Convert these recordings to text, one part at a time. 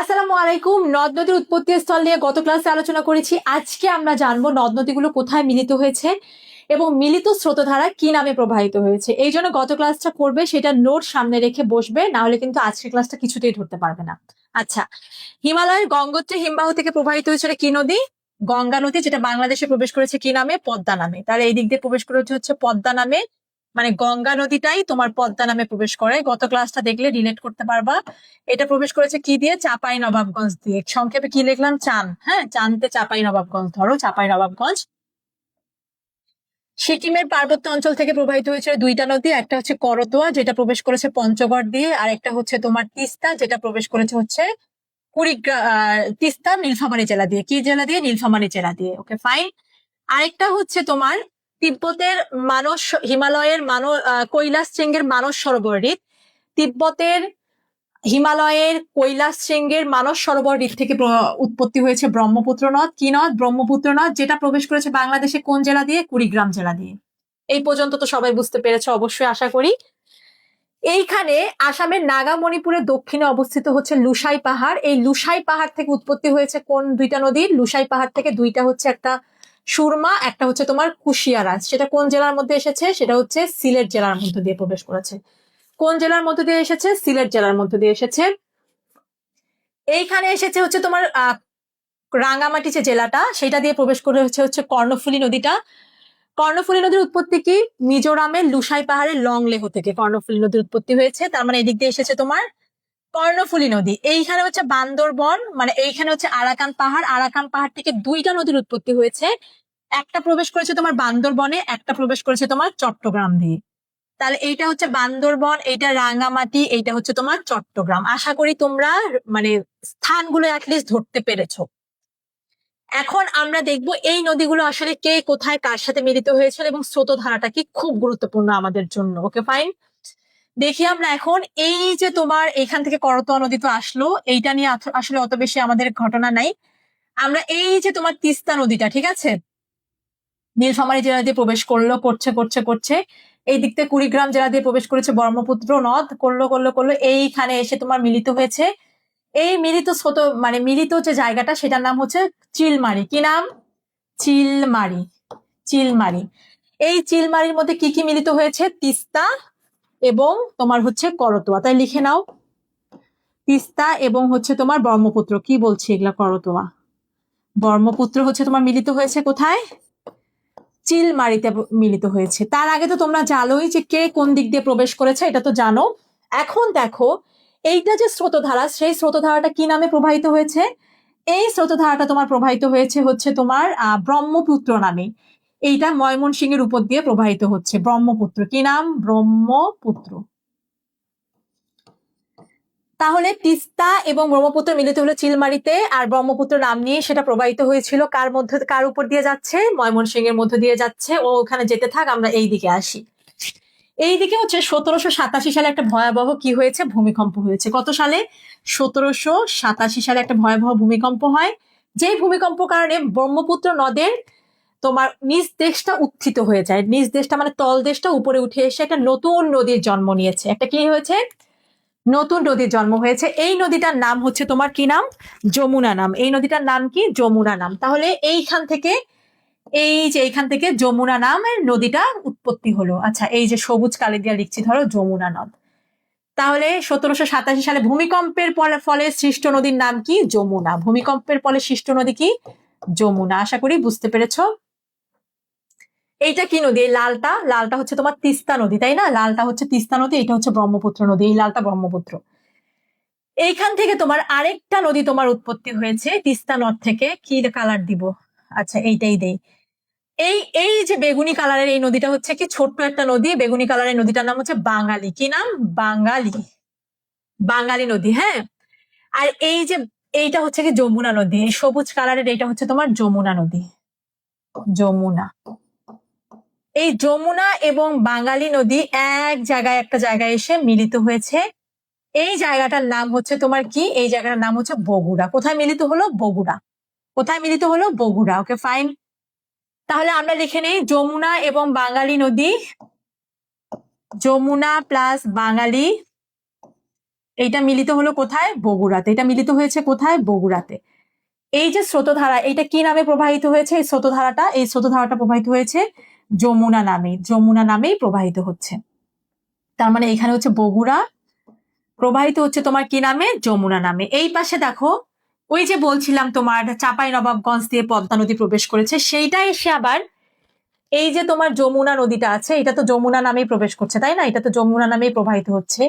আসসালামু আলাইকুম। নদ নদীর উৎপত্তি স্থল নিয়ে গত ক্লাসে আলোচনা করেছি। আজকে আমরা জানব নদ নদীগুলো কোথায় মিলিত হয়েছে এবং মিলিত স্রোতধারা কি নামে প্রবাহিত হয়েছে। এই জন্য গত ক্লাসটা করবে, সেটা নোট সামনে রেখে বসবে, না হলে কিন্তু আজকের ক্লাসটা কিছুতেই ধরতে পারবে না। আচ্ছা হিমালয়ের গঙ্গোত্রী হিমবাহ থেকে প্রবাহিত হয়েছে কি নদী? গঙ্গা নদী, যেটা বাংলাদেশে প্রবেশ করেছে কি নামে? পদ্মা নামে। তাহলে এই দিক দিয়ে প্রবেশ করেছে হচ্ছে পদ্মা নামে। মানে গঙ্গা নদীটাই তোমার পদ্মা নামে প্রবেশ করে। গত ক্লাসটা দেখলে রিলেট করতে পারবা। এটা প্রবেশ করেছে কি দিয়ে? চাপাই নবাবগঞ্জ দিয়ে। সংক্ষেপে কি লিখলাম? চান হ্যাঁ চানতে চাপাই নবাবগঞ্জ। ধরো চাপাই নবাবগঞ্জ। সিকিমের পার্বত্য অঞ্চল থেকে প্রবাহিত হয়েছে দুইটা নদী। একটা হচ্ছে করতোয়া, যেটা প্রবেশ করেছে পঞ্চগড় দিয়ে, আর একটা হচ্ছে তোমার তিস্তা, যেটা প্রবেশ করেছে হচ্ছে কুড়িগ্রাম তিস্তা, নীলফামারী জেলা দিয়ে। কি জেলা দিয়ে? নীলফামারী জেলা দিয়ে। ওকে ফাইন আরেকটা হচ্ছে তোমার তিব্বতের মানস হিমালয়ের মানস কৈলাস শৃঙ্গের মানস সরোবর হ্রদ তিব্বতের হিমালয়ের কৈলাস শৃঙ্গের মানস সরোবর হ্রদ থেকে উৎপত্তি হয়েছে ব্রহ্মপুত্র নদ কি নদ? ব্রহ্মপুত্র নদ যেটা প্রবেশ করেছে বাংলাদেশে কোন জেলা দিয়ে? কুড়িগ্রাম জেলা দিয়ে। এই পর্যন্ত তো সবাই বুঝতে পেরেছে, অবশ্যই আশা করি। এইখানে আসামের নাগা মণিপুরের দক্ষিণে অবস্থিত হচ্ছে লুসাই পাহাড়। এই লুসাই পাহাড় থেকে উৎপত্তি হয়েছে কোন দুইটা নদীর লুসাই পাহাড় থেকে দুইটা হচ্ছে একটা সুরমা একটা হচ্ছে তোমার কুশিয়ারাজ। সেটা কোন জেলার মধ্যে এসেছে? সেটা হচ্ছে সিলেট জেলার মধ্যে দিয়ে প্রবেশ করেছে। কোন জেলার মধ্যে দিয়ে এসেছে? সিলেট জেলার মধ্যে দিয়ে এসেছে। এইখানে এসেছে হচ্ছে তোমার আহ, রাঙ্গামাটি যে জেলাটা সেটা দিয়ে প্রবেশ করে হচ্ছে হচ্ছে কর্ণফুলী নদীটা। কর্ণফুলী নদীর উৎপত্তি কি? মিজোরামের লুসাই পাহাড়ের লং লেহ থেকে কর্ণফুলী নদীর উৎপত্তি হয়েছে। তার মানে এদিক দিয়ে এসেছে তোমার কর্ণফুলী নদী। এইখানে হচ্ছে বান্দরবন মানে এইখানে হচ্ছে আরাকান পাহাড়। আরাকান পাহাড় থেকে দুইটা নদীর উৎপত্তি হয়েছে। একটা প্রবেশ করেছে তোমার বান্দরবনে, একটা প্রবেশ করেছে তোমার চট্টগ্রাম দিয়ে। তাহলে এইটা হচ্ছে বান্দরবন, এইটা রাঙ্গামাটি এইটা হচ্ছে তোমার চট্টগ্রাম। আশা করি তোমরা মানে স্থানগুলো অ্যাটলিস্ট ধরতে পেরেছ। এখন আমরা দেখব এই নদীগুলো আসলে কে কোথায় কার সাথে মিলিত হয়েছিল এবং স্রোতধারাটা কি খুব গুরুত্বপূর্ণ আমাদের জন্য। ওকে ফাইন দেখি আমরা এখন এই যে তোমার এখান থেকে করতোয়া নদী তো আসলো, এইটা নিয়ে আসলে অত বেশি আমাদের ঘটনা নাই। আমরা এই যে তোমার তিস্তা নদীটা, ঠিক আছে? নীলফামারী জেলা দিয়ে প্রবেশ করল, করছে করছে করছে। এই দিক থেকে কুড়িগ্রাম জেলা দিয়ে প্রবেশ করেছে ব্রহ্মপুত্র নদ, করল করল করল। এইখানে এসে তোমার মিলিত হয়েছে। এই মিলিত স্রোত মানে মিলিত যে জায়গাটা, সেটার নাম হচ্ছে চিলমারি। কি নাম? চিলমারি। চিলমারি। এই চিলমারির মধ্যে কি কি মিলিত হয়েছে? তিস্তা এবং তোমার হচ্ছে করতোয়া। তাই লিখে নাও। তিস্তা এবং হচ্ছে তোমার ব্রহ্মপুত্র। কি বলছি এগুলা করতোয়া? ব্রহ্মপুত্র হচ্ছে তোমার মিলিত হয়েছে কোথায়? চিলমারিতে মিলিত হয়েছে। তার আগে তো তোমরা জানোই যে কে কোন দিক দিয়ে প্রবেশ করেছে, এটা তো জানো। এখন দেখো, এইটা যে স্রোতধারা, সেই স্রোতধারাটা কি নামে প্রবাহিত হয়েছে? এই স্রোতধারাটা তোমার প্রবাহিত হয়েছে হচ্ছে তোমার ব্রহ্মপুত্র নামে। এইটা ময়মনসিংহের উপর দিয়ে প্রবাহিত হচ্ছে, ব্রহ্মপুত্র। কি নাম? ব্রহ্মপুত্র। তাহলে তিস্তা এবং ব্রহ্মপুত্র মিলিত হলো চিলমারিতে, আর ব্রহ্মপুত্র নাম নিয়ে সেটা প্রবাহিত হয়েছিল কার মধ্যে, কার উপর দিয়ে যাচ্ছে? ময়মনসিংহের মধ্যে দিয়ে যাচ্ছে। ও ওখানে যেতে থাক, আমরা এই দিকে আসি। এইদিকে হচ্ছে সতেরোশো সাতাশি সালে একটা ভয়াবহ কি হয়েছে? ভূমিকম্প হয়েছে। কত সালে? সতেরোশো সাতাশি সালে একটা ভয়াবহ ভূমিকম্প হয়। যেই ভূমিকম্প কারণে ব্রহ্মপুত্র নদের তোমার নিজ দেশটা উত্থিত হয়ে যায়। নিজ দেশটা মানে তল দেশটা উপরে উঠে এসে একটা নতুন নদীর জন্ম নিয়েছে। একটা কি হয়েছে? নতুন নদীর জন্ম হয়েছে। এই নদীটার নাম হচ্ছে তোমার কি নাম? যমুনা নাম। এই নদীটার নাম কি? যমুনা নাম। তাহলে এইখান থেকে, এই যে এইখান থেকে যমুনা নামের নদীটা উৎপত্তি হলো। আচ্ছা এই যে সবুজ কালি দিয়া লিখছি, ধরো যমুনা নদ। তাহলে সতেরোশো সাতাশি সালে ভূমিকম্পের ফলে সৃষ্ট নদীর নাম কি? যমুনা। ভূমিকম্পের ফলে সৃষ্ট নদী কি? যমুনা। আশা করি বুঝতে পেরেছ। এইটা কি নদী? এই লালটা? লালটা হচ্ছে তোমার তিস্তা নদী, তাই না? লালটা হচ্ছে তিস্তা নদী এটা হচ্ছে ব্রহ্মপুত্র নদী, এই লালটা ব্রহ্মপুত্র। এইখান থেকে তোমার আরেকটা নদী তোমার উৎপত্তি হয়েছে, তিস্তা নদ থেকে। কি কালার দিব? আচ্ছা এইটাই দেই। এই এই যে বেগুনি কালারের এই নদীটা হচ্ছে কি ছোট্ট একটা নদী, বেগুনি কালারের নদীটার নাম হচ্ছে বাঙালি। কি নাম? বাঙালি। বাঙালি নদী হ্যাঁ? আর এই যে, এইটা হচ্ছে কি যমুনা নদী সবুজ কালারের এইটা হচ্ছে তোমার যমুনা নদী। যমুনা। এই যমুনা এবং বাঙালি নদী এক জায়গায় একটা জায়গায় এসে মিলিত হয়েছে। এই জায়গাটার নাম হচ্ছে তোমার কি? এই জায়গাটার নাম হচ্ছে বগুড়া। কোথায় মিলিত হলো? বগুড়া। কোথায় মিলিত হলো? বগুড়া। Okay, fine. তাহলে আমরা লিখে নেই যমুনা এবং বাঙালি নদী। যমুনা প্লাস বাঙালি, এইটা মিলিত হলো কোথায়? বগুড়াতে। এটা মিলিত হয়েছে কোথায়? বগুড়াতে। এই যে স্রোতধারা এটা কি নামে প্রবাহিত হয়েছে? এই স্রোতধারাটা এই স্রোতধারাটা প্রবাহিত হয়েছে যমুনা নামে, যমুনা নামেই প্রবাহিত হচ্ছে। তার মানে এখানে হচ্ছে বগুড়া, প্রবাহিত হচ্ছে তোমার কি নামে? যমুনা নামে। এই পাশে দেখো, ওই যে বলছিলাম তোমার চাপাই নবাবগঞ্জ দিয়ে পদ্মা নদী প্রবেশ করেছে সেইটা এসে আবার এই যে তোমার যমুনা নদীটা আছে, এটা তো যমুনা নামেই প্রবেশ করছে, তাই না? এটা তো যমুনা নামেই প্রবাহিত হচ্ছে।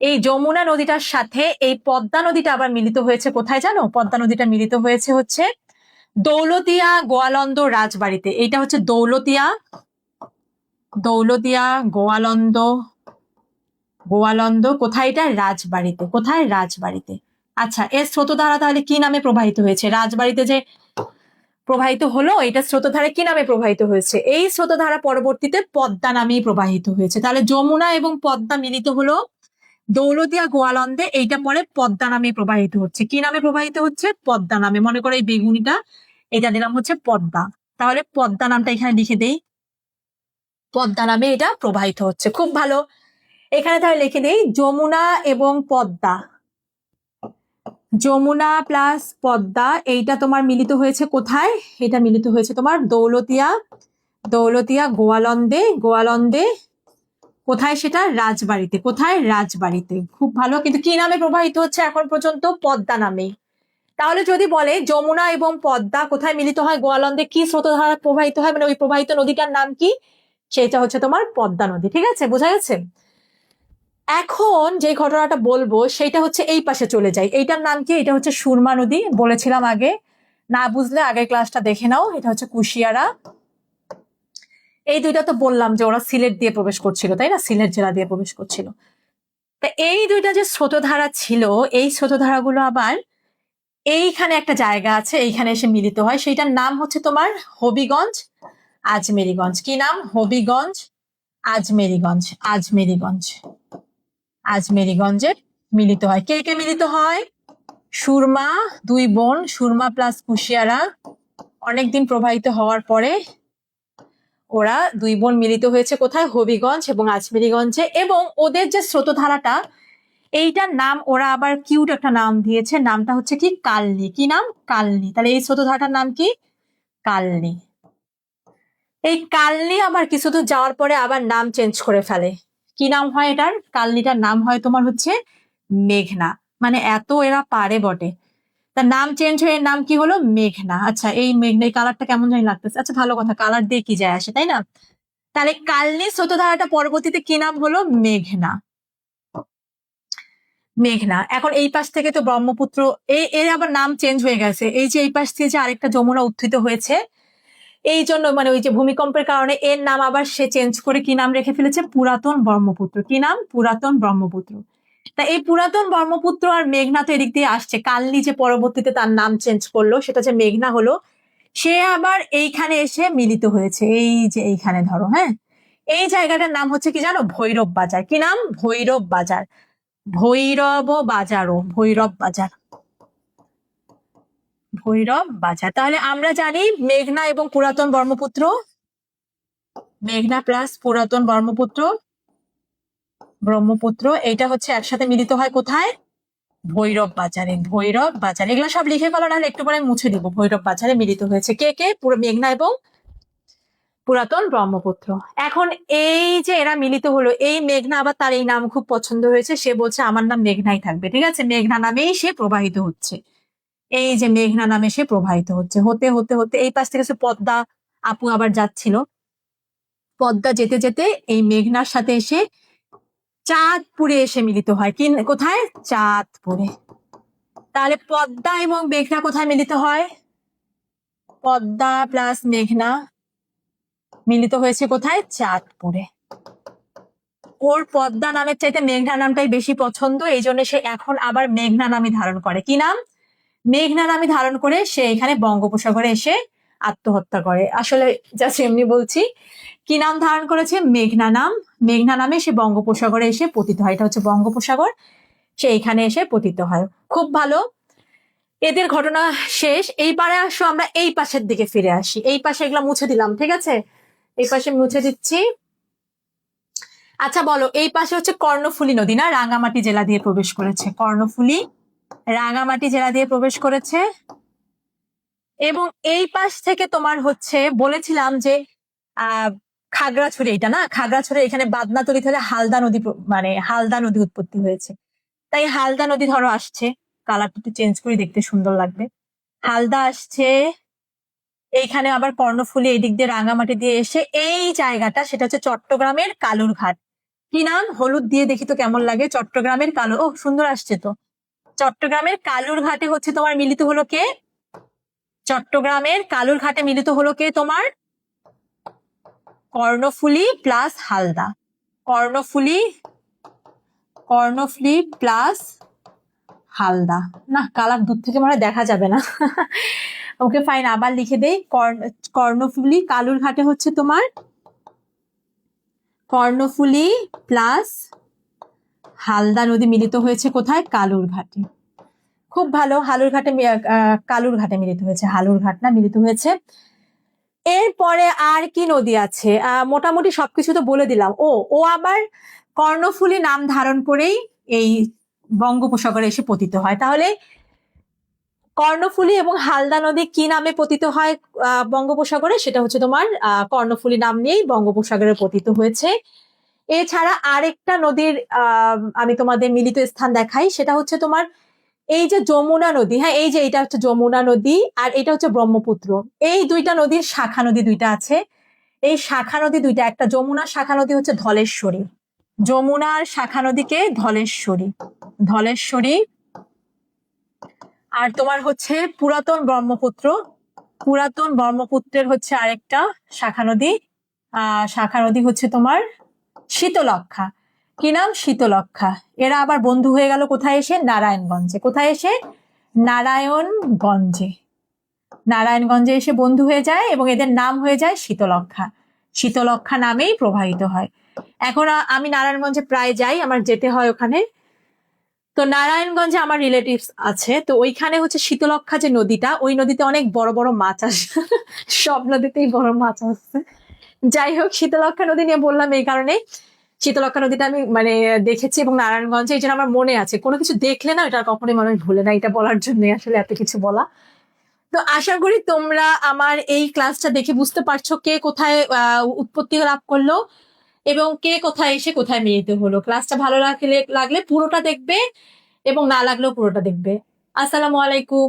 এই যমুনা নদীটার সাথে এই পদ্মা নদীটা আবার মিলিত হয়েছে কোথায় জানো? পদ্মা নদীটা মিলিত হয়েছে হচ্ছে দৌলতিয়া গোয়ালন্দ রাজবাড়িতে, এইটা হচ্ছে দৌলতিয়া দৌলতিয়া গোয়ালন্দ গোয়ালন্দ, কোথায় এটা? রাজবাড়িতে, কোথায়? রাজবাড়িতে। আচ্ছা এর স্রোতধারা তাহলে কি নামে প্রবাহিত হয়েছে? রাজবাড়িতে যে প্রবাহিত হলো এটা স্রোতধারা কি নামে প্রবাহিত হয়েছে? এই স্রোতধারা পরবর্তীতে পদ্মা নামেই প্রবাহিত হয়েছে। তাহলে যমুনা এবং পদ্মা মিলিত হলো দৌলতিয়া গোয়ালন্দে এইটা পরে পদ্মা নামে প্রবাহিত হচ্ছে। কি নামে প্রবাহিত হচ্ছে? পদ্মা নামে। মনে করো এই বেগুনিটা এটা দিলাম হচ্ছে পদ্মা। তাহলে পদ্মা নামটা এখানে লিখে দেই। পদ্মা নামে এটা প্রবাহিত হচ্ছে। খুব ভালো। এখানে তাহলে লিখে দেই, যমুনা এবং পদ্মা। যমুনা প্লাস পদ্মা, এইটা তোমার মিলিত হয়েছে কোথায়? এটা মিলিত হয়েছে তোমার দৌলতিয়া দৌলতিয়া গোয়ালন্দে গোয়ালন্দে কোথায় সেটা? রাজবাড়িতে। কোথায়? রাজবাড়িতে। খুব ভালো। কিন্তু কি নামে প্রবাহিত হচ্ছে এখন পর্যন্ত? পদ্মা নামে। তাহলে যদি বলে যমুনা এবং পদ্মা কোথায় মিলিত হয়? গোয়ালন্দে কি স্রোতধারা প্রবাহিত হয়? মানে ওই প্রবাহিত নদীটার নাম কি? সেটা হচ্ছে তোমার পদ্মা নদী। ঠিক আছে? বোঝা গেছে? এখন যে ঘটনাটা বলব, সেটা হচ্ছে এই পাশে চলে যায় এইটার নাম কি? এটা হচ্ছে সুরমা নদী। বলেছিলাম আগে। না বুঝলে আগের ক্লাসটা দেখে নাও। এটা হচ্ছে কুশিয়ারা। এই দুইটা তো বললাম যে ওরা সিলেট দিয়ে প্রবেশ করছিল, তাই না? সিলেট জেলা দিয়ে প্রবেশ করছিল। তা এই দুইটা যে স্রোতধারা ছিল, এই স্রোতধারাগুলো আবার এইখানে একটা জায়গা আছে, এইখানে এসে মিলিত হয়। সেইটার নাম হচ্ছে তোমার হবিগঞ্জ, আজমেরিগঞ্জ। কি নাম? হবিগঞ্জ, আজমেরিগঞ্জ আজমেরিগঞ্জ। আজমেরিগঞ্জে মিলিত হয়। কে কে মিলিত হয়? সুরমা, দুই বোন, সুরমা প্লাস কুশিয়ারা। অনেকদিন প্রবাহিত হওয়ার পরে ওরা দুই বোন মিলিত হয়েছে কোথায়? হবিগঞ্জ এবং আজমেরিগঞ্জে। এবং ওদের যে স্রোতধারাটা, এইটার নাম ওরা আবার কিউট একটা নাম দিয়েছে। নামটা হচ্ছে কি? কালনি। কি নাম? কালনি। তাহলে এই স্রোতধারাটার নাম কি? কালনি। এই কালনি আবার কিছু দূর যাওয়ার পরে আবার নাম চেঞ্জ করে ফেলে। কি নাম হয় এটার? কালনিটার নাম হয় তোমার হচ্ছে মেঘনা। মানে এত এরা পারে বটে। তার নাম চেঞ্জ হয়ে নাম কি হলো? মেঘনা। আচ্ছা এই মেঘনা, এই কালারটা কেমন জানি লাগতেছে। আচ্ছা ভালো কথা কালার দিয়ে কি যায় আসে, তাই না? তাহলে কালনি স্রোতধারাটা পরবর্তীতে কি নাম হলো? মেঘনা। মেঘনা। এখন এই পাশ থেকে তো ব্রহ্মপুত্র এর আবার নাম চেঞ্জ হয়ে গেছে। এই যে এই পাশ থেকে যে আরেকটা যমুনা উত্থিত হয়েছে, এই জন্য মানে ওই যে ভূমিকম্পের কারণে এর নাম আবার সে চেঞ্জ করে কি নাম রেখে ফেলেছে? পুরাতন ব্রহ্মপুত্র। কি নাম? পুরাতন ব্রহ্মপুত্র। তা এই পুরাতন ব্রহ্মপুত্র আর মেঘনা তো এদিক দিয়ে আসছে। কালনি যে পরবর্তীতে তার নাম চেঞ্জ করল, সেটা যে মেঘনা হলো, সে আবার এইখানে এসে মিলিত হয়েছে। এই যে এইখানে ধরো হ্যাঁ? এই জায়গাটার নাম হচ্ছে কি জানো? ভৈরব বাজার। কি নাম? ভৈরব বাজার। ভৈরব বাজারও, ভৈরব বাজার। ভৈরব বাজার। তাহলে আমরা জানি মেঘনা এবং পুরাতন ব্রহ্মপুত্র। মেঘনা প্লাস পুরাতন ব্রহ্মপুত্র। ব্রহ্মপুত্র, এইটা হচ্ছে একসাথে মিলিত হয় কোথায়? ভৈরব বাজারে। ভৈরব বাজারে। এগুলো সব লিখে ফেলো, নাহলে একটু পরে মুছে দিব। ভৈরব বাজারে মিলিত হয়েছে কে কে? পুরো মেঘনা এবং পুরাতন ব্রহ্মপুত্র। এখন এই যে এরা মিলিত হলো, এই মেঘনা আবার তার এই নাম খুব পছন্দ হয়েছে। সে বলছে, আমার নাম মেঘনাই থাকবে। ঠিক আছে? মেঘনা নামেই সে প্রবাহিত হচ্ছে। এই যে মেঘনা নামে সে প্রবাহিত হচ্ছে। হতে হতে হতে এই পাশ থেকে সে পদ্মা আপু আবার যাচ্ছিল। পদ্মা যেতে যেতে এই মেঘনার সাথে এসে চাঁদপুরে এসে মিলিত হয়। কি কোথায়? চাঁদপুরে। তাহলে পদ্মা এবং মেঘনা কোথায় মিলিত হয়? পদ্মা প্লাস মেঘনা মিলিত হয়েছে কোথায়? চাঁদপুরে। ওর পদ্মা নামের চাইতে মেঘনা নামটাই বেশি পছন্দ এই জন্য সে এখন আবার মেঘনা নামে ধারণ করে। কি নাম? মেঘনা নামে ধারণ করে সে এখানে বঙ্গোপসাগরে এসে আত্মহত্যা করে। আসলে জাস্ট এমনি বলছি, কি নাম ধারণ করেছে? মেঘনা নাম। মেঘনা নামে সে বঙ্গোপসাগরে এসে পতিত হয়। এটা হচ্ছে বঙ্গোপসাগর। সে এখানে এসে পতিত হয়। খুব ভালো। এদের ঘটনা শেষ। এইবারে আসো আমরা এই পাশের দিকে ফিরে আসি। এই পাশে এগুলো মুছে দিলাম, ঠিক আছে? এই পাশে মুছে দিচ্ছি। আচ্ছা বলো, এই পাশে হচ্ছে কর্ণফুলী নদী না? রাঙামাটি জেলা দিয়ে প্রবেশ করেছে। কর্ণফুলী রাঙামাটি জেলা দিয়ে প্রবেশ করেছে। এবং এই পাশ থেকে তোমার হচ্ছে বলেছিলাম যে খাগড়াছড়ি এটা না? খাগড়াছড়ি এখানে বাদনা তলি থেকে হালদা নদী মানে হালদা নদী উৎপত্তি হয়েছে। তাই হালদা নদী ধরো আসছে। কালারটা একটু চেঞ্জ করে দেখতে সুন্দর লাগবে। হালদা আসছে, এইখানে আবার কর্ণফুলী এই দিক দিয়ে রাঙামাটি দিয়ে এসে এই জায়গাটা, সেটা হচ্ছে চট্টগ্রামের কালুরঘাট। কি নাম? হলুদ দিয়ে দেখি তো কেমন লাগে। চট্টগ্রামের কালো ও সুন্দর আসছে তো। চট্টগ্রামের কালুরঘাটে হচ্ছে তোমার মিলিত হলো কে? চট্টগ্রামের কালুরঘাটে মিলিত হলো কে তোমার? কর্ণফুলী প্লাস হালদা। কর্ণফুলী, কর্ণফুলি প্লাস হালদা। না, কালার দূর থেকে মনে দেখা যাবে না। ওকে ফাইন আবার লিখে দেই। কর্ণ- কর্ণফুলী কালুরঘাটে হচ্ছে তোমার? কর্ণফুলী প্লাস হালদা নদী মিলিত হয়েছে কোথায়? কালুরঘাটে। খুব ভালো হালুরঘাটে মি- আহ, কালুরঘাটে মিলিত হয়েছে হালুরঘাট না মিলিত হয়েছে। এরপরে আর কি নদী আছে? মোটামুটি সবকিছু তো বলে দিলাম। ও ও আবার কর্ণফুলী নাম ধারণ করেই এই বঙ্গোপসাগরে এসে পতিত হয়। তাহলে কর্ণফুলী এবং হালদা নদী কি নামে পতিত হয় বঙ্গোপসাগরে? সেটা হচ্ছে তোমার কর্ণফুলী নাম নিয়েই বঙ্গোপসাগরে পতিত হয়েছে। এছাড়া আরেকটা নদীর আমি তোমাদের মিলিত স্থান দেখাই। সেটা হচ্ছে তোমার এই যে যমুনা নদী হ্যাঁ এই যে এটা হচ্ছে যমুনা নদী আর এটা হচ্ছে ব্রহ্মপুত্র। এই দুইটা নদীর শাখা নদী দুইটা আছে। এই শাখা নদী দুইটা, একটা যমুনার শাখা নদী হচ্ছে ধলেশ্বরী। যমুনার শাখা নদীকে ধলেশ্বরী ধলেশ্বরী। আর তোমার হচ্ছে পুরাতন ব্রহ্মপুত্র, পুরাতন ব্রহ্মপুত্রের হচ্ছে আরেকটা শাখা নদী। আহ, শাখা নদী হচ্ছে তোমার শীতলক্ষা কি নাম? শীতলক্ষা এরা আবার বন্ধু হয়ে গেল কোথায় এসে? নারায়ণগঞ্জে। কোথায় এসে? নারায়ণগঞ্জে। নারায়ণগঞ্জে এসে বন্ধু হয়ে যায় এবং এদের নাম হয়ে যায় শীতলক্ষা শীতলক্ষা নামেই প্রবাহিত হয়। এখন আমি নারায়ণগঞ্জে প্রায় যাই, আমার যেতে হয় ওখানে। তো নারায়ণগঞ্জে আমার রিলেটিভস আছে। তো ওইখানে হচ্ছে শীতলক্ষা যে নদীটা, ওই নদীতে অনেক বড় বড় মাছ আসে। সব নদীতেই বড় মাছ আসছে। যাই হোক শীতলক্ষা নদী নিয়ে বললাম এই কারণে শীতলক্ষা নদীটা আমি মানে দেখেছি এবং নারায়ণগঞ্জে, এই জন্য আমার মনে আছে। কোনো কিছু দেখলে না, এটা কখনোই মানুষ ভুলে না, এটা বলার জন্য আসলে এত কিছু বলা। তো আশা করি তোমরা আমার এই ক্লাসটা দেখে বুঝতে পারছ কে কোথায় উৎপত্তি লাভ করল এবং কে কোথায় এসে কোথায় মিলিত হলো। ক্লাসটা ভালো লাগলে লাগলে পুরোটা দেখবে এবং না লাগলেও পুরোটা দেখবে। আসসালামু আলাইকুম।